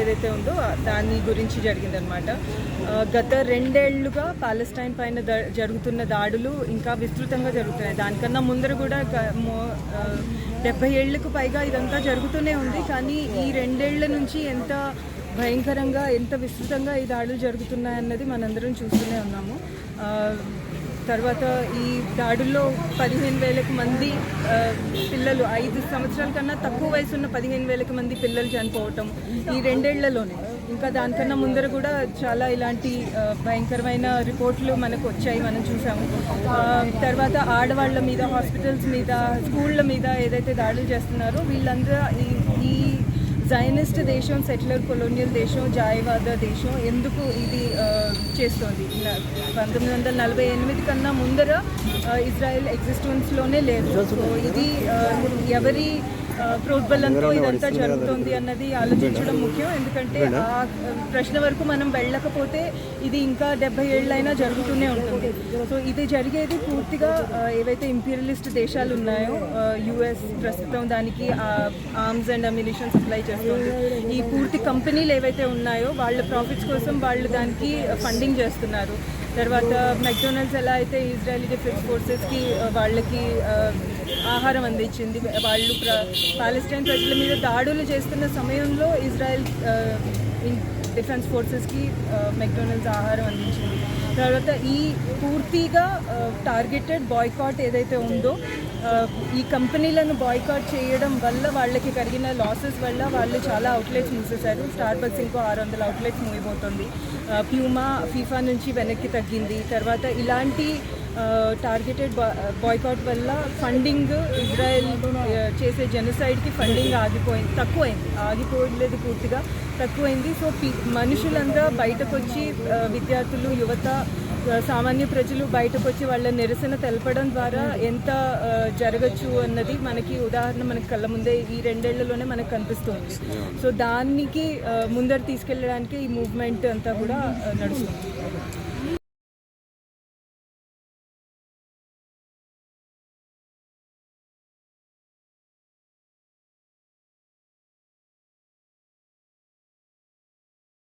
ఏదైతే ఉందో దాని గురించి జరిగిందనమాట గత రెండేళ్ళుగా పాలెస్టైన్ పైన జరుగుతున్న దాడులు ఇంకా విస్తృతంగా జరుగుతున్నాయి. దానికన్నా ముందర కూడా డెబ్బై ఏళ్ళకు పైగా ఇదంతా జరుగుతూనే ఉంది. కానీ ఈ రెండేళ్ళ నుంచి ఎంత భయంకరంగా ఎంత విస్తృతంగా ఈ దాడులు జరుగుతున్నాయన్నది మనందరం చూస్తూనే ఉన్నాము. తర్వాత ఈ దాడుల్లో పదిహేను వేలకు మంది పిల్లలు ఐదు సంవత్సరాల కన్నా తక్కువ వయసు ఉన్న పదిహేను వేలకు మంది పిల్లలు చనిపోవటం ఈ రెండేళ్ళలోనే. ఇంకా దానికన్నా ముందర కూడా చాలా ఇలాంటి భయంకరమైన రిపోర్ట్లు మనకు వచ్చాయి మనం చూసాము. తర్వాత ఆడవాళ్ళ మీద హాస్పిటల్స్ మీద స్కూళ్ళ మీద ఏదైతే దాడులు చేస్తున్నారో వీళ్ళందరూ ఈ జైనిస్ట్ దేశం సెటిలర్ కొలోనియల్ దేశం జాయవాద దేశం ఎందుకు ఇది చేస్తోంది? పంతొమ్మిది వందల నలభై ఎనిమిది కన్నా ముందర ఇజ్రాయెల్ ఎగ్జిస్టెన్స్లోనే లేదు. సో ఇది ఎవరి ప్రోద్బలంతో ఇదంతా జరుగుతోంది అన్నది ఆలోచించడం ముఖ్యం. ఎందుకంటే ఆ ప్రశ్న వరకు మనం వెళ్ళకపోతే ఇది ఇంకా డెబ్బై ఏళ్ళైనా జరుగుతూనే ఉంటుంది. సో ఇది జరిగేది పూర్తిగా ఏవైతే ఇంపీరియలిస్ట్ దేశాలు ఉన్నాయో యుఎస్ ప్రస్తుతం దానికి ఆర్మ్స్ అండ్ అమ్యునిషన్ సప్లై చేస్తుంది. ఈ పూర్తి కంపెనీలు ఏవైతే ఉన్నాయో వాళ్ళ ప్రాఫిట్స్ కోసం వాళ్ళు దానికి ఫండింగ్ చేస్తున్నారు. తర్వాత మెక్డొనాల్డ్స్ ఎలా అయితే ఇజ్రాయలీ డిఫెన్స్ ఫోర్సెస్కి వాళ్ళకి ఆహారం అందించింది వాళ్ళు ప్ర పాలెస్టైన్ ప్రజల మీద దాడులు చేస్తున్న సమయంలో ఇజ్రాయెల్ డిఫెన్స్ ఫోర్సెస్కి మెక్డోనల్డ్స్ ఆహారం అందించింది. తర్వాత ఈ పూర్తిగా టార్గెటెడ్ బాయ్కాట్ ఏదైతే ఉందో ఈ కంపెనీలను బాయ్కాట్ చేయడం వల్ల వాళ్ళకి కలిగిన లాసెస్ వల్ల వాళ్ళు చాలా అవుట్లెట్స్ మూసేశారు స్టార్ బక్స్ ఇంకో ఆరు వందల అవుట్లెట్స్ మూయబోతోంది ప్యూమా ఫీఫా నుంచి వెనక్కి తగ్గింది. తర్వాత ఇలాంటి టార్గెటెడ్ బాయ్కాట్ వల్ల ఫండింగ్ ఇజ్రాయెల్ చేసే జెనసైడ్కి ఫండింగ్ ఆగిపోయింది తక్కువైంది ఆగిపోలేదు పూర్తిగా. తక్కువైంది. సో మనుషులంతా బయటకు వచ్చి విద్యార్థులు యువత సామాన్య ప్రజలు బయటకు వచ్చి వాళ్ళ నిరసన తెలపడం ద్వారా ఎంత జరగచ్చు అన్నది మనకి ఉదాహరణ మనకి కళ్ళ ముందే ఈ రెండేళ్ళలోనే మనకు కనిపిస్తుంది. సో దానికి ముందర తీసుకెళ్ళడానికి ఈ మూవ్మెంట్ అంతా కూడా నడుస్తుంది.